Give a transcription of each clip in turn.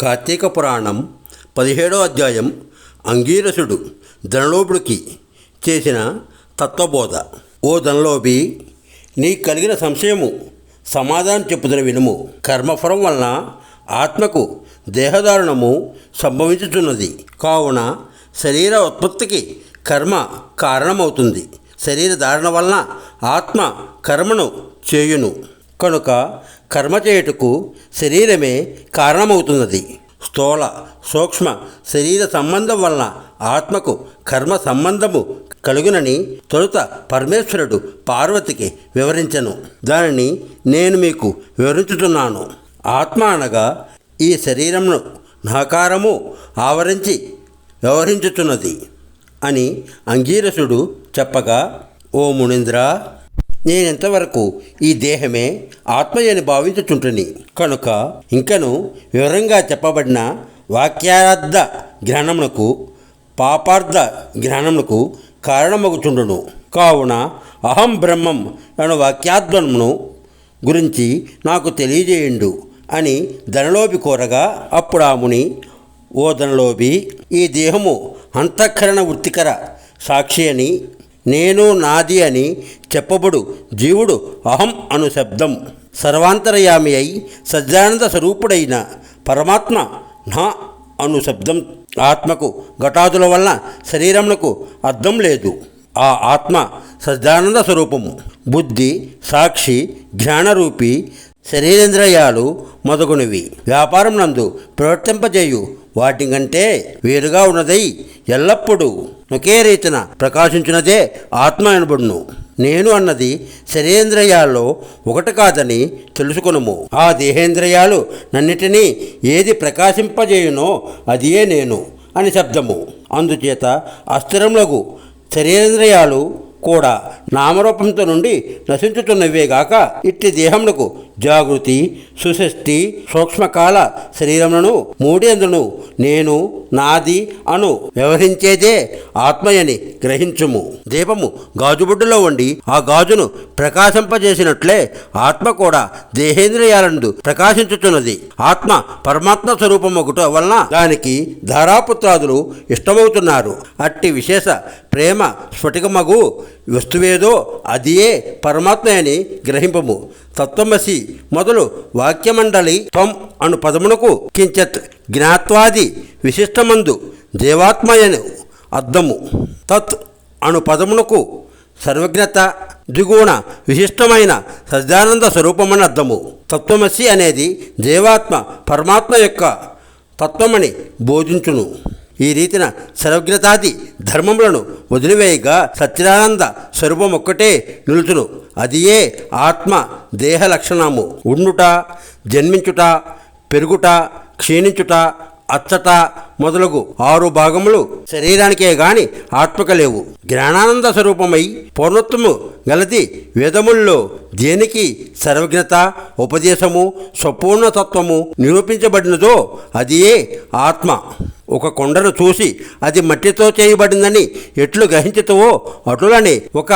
కార్తీక పురాణం పదిహేడో అధ్యాయం అంగీరసుడు ధనలోపుడికి చేసిన తత్వబోధ. ఓ ధనలోపి నీకు కలిగిన సంశయము సమాధానం చెప్పుదన వినుము. కర్మఫలం వలన ఆత్మకు దేహదారుణము సంభవించుచున్నది. కావున శరీర ఉత్పత్తికి కర్మ కారణమవుతుంది. శరీర ధారణ వలన ఆత్మ కర్మను చేయును. కనుక కర్మ చేయుటకు శరీరమే కారణమవుతున్నది. స్థూల సూక్ష్మ శరీర సంబంధం వలన ఆత్మకు కర్మ సంబంధము కలుగునని తొలుత పరమేశ్వరుడు పార్వతికి వివరించను. దానిని నేను మీకు వివరించుతున్నాను ఆత్మ అనగా ఈ శరీరమును నాకారము ఆవరించి వ్యవహరించుతున్నది అని అంగీరసుడు చెప్పగా ఓ మునీంద్ర నేనెంతవరకు ఈ దేహమే ఆత్మయని భావించుచుంటుని? కనుక ఇంకను వివరంగా చెప్పబడిన వాక్యార్థ జ్ఞానమునకు పాపార్థ జ్ఞానమునకు కారణమగుచుండును. కావున అహం బ్రహ్మం అను వాక్యాద్వనమును గురించి నాకు తెలియజేయండు అని ధనలోపి కోరగా అప్పుడు ఆ ముని ఓ ధనలోపి ఈ దేహము అంతఃకరణ వృత్తికర సాక్షి అని నేను నాది అని చెప్పబడు. జీవుడు అహం అను శబ్దం. సర్వాంతరయామి అయి సజ్జానంద స్వరూపుడైన పరమాత్మ నా అను శబ్దం. ఆత్మకు ఘటాదుల వలన శరీరమునకు అర్థం లేదు. ఆ ఆత్మ సజ్జానంద స్వరూపము. బుద్ధి సాక్షి జ్ఞానరూపి శరీరేంద్రియాలు మొదగునవి వ్యాపారం నందు ప్రవర్తింపజేయు. వాటి కంటే వేరుగా ఉన్నదై ఎల్లప్పుడూ ఒకే రీతిన ప్రకాశించినదే ఆత్మ అనబడును నేను అన్నది శరీరేంద్రియాల్లో ఒకటి కాదని తెలుసుకొనుము. ఆ దేహేంద్రియాలు నన్నిటినీ ఏది ప్రకాశింపజేయునో అదియే నేను అని శబ్దము. అందుచేత అస్థిరములకు శరీరేంద్రియాలు కూడా నామరూపంతో నుండి నశించుతున్నవేగాక ఇట్టి దేహములకు జాగృతి సుషష్టి సూక్ష్మకాల శరీరములను మూడేందును నేను నాది అను. వ్యవహరించేదే ఆత్మయని గ్రహించుము. దీపము గాజుబుడ్డులో ఉండి ఆ గాజును ప్రకాశింపజేసినట్లే ఆత్మ కూడా దేహేంద్రియాలందు ప్రకాశించుచున్నది. ఆత్మ పరమాత్మ స్వరూపమొకట వలన దానికి ధారాపుత్రాదులు ఇష్టమవుతున్నారు. అట్టి విశేష ప్రేమ స్ఫటికమగు వస్తువేదో అదియే పరమాత్మయని గ్రహింపము. తత్వమసి మొదలు వాక్యమండలి త్వం అను పదమునకు కించత్ జ్ఞాత్వాది విశిష్టమందు దేవాత్మయను అర్థము. తత్ అను పదమునకు సర్వజ్ఞత ద్విగుణ విశిష్టమైన సజ్జానంద స్వరూపమని అర్థము. తత్వమసి అనేది దేవాత్మ పరమాత్మ యొక్క తత్వమని బోధించును. ఈ రీతిన సర్వజ్ఞతాది ధర్మములను వదిలివేయగా సత్యానంద స్వరూపం ఒక్కటే నిలుచును. అదియే ఆత్మ దేహ లక్షణము. ఉండుట జన్మించుట పెరుగుట క్షీణించుట అచ్చట మొదలగు ఆరు భాగములు శరీరానికే గాని ఆత్మక లేవు. జ్ఞానానంద స్వరూపమై పూర్ణత్వము గలది వేదముల్లో దేనికి సర్వజ్ఞత ఉపదేశము స్వపూర్ణతత్వము నిరూపించబడినదో అదియే ఆత్మ. ఒక కొండను చూసి అది మట్టితో చేయబడిందని ఎట్లు గ్రహించుతావో అటులనే ఒక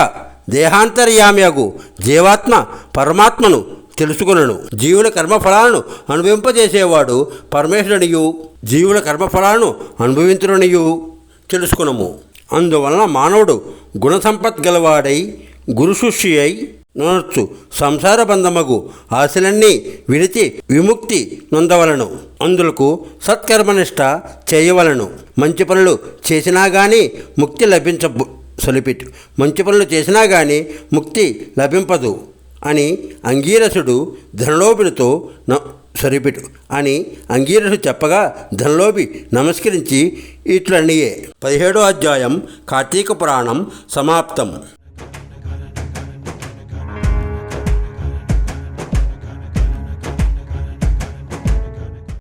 దేహాంతర్యామ్యగు జీవాత్మ పరమాత్మను తెలుసుకునను. జీవుల కర్మఫలాలను అనుభవింపజేసేవాడు పరమేశ్వరునియు జీవుల కర్మఫలాలను అనుభవించుడనియు తెలుసుకునము. అందువలన మానవుడు గుణసంపత్ గలవాడై గురుశుష్యి అయి నొనొచ్చు. సంసార బంధమగు ఆశలన్నీ విడిచి విముక్తి నొందవలను. అందులకు సత్కర్మనిష్ట చేయవలను. మంచి పనులు చేసినా కానీ ముక్తి లభించబు సొలిపిట్. మంచి పనులు చేసినా కానీ ముక్తి లభింపదు అని అంగీరసుడు ధనలోపునితో న సొలిపిటు అని అంగీరసు చెప్పగా ధనలోపి నమస్కరించి ఇట్లనియే. పదిహేడో అధ్యాయం కార్తీక పురాణం సమాప్తం.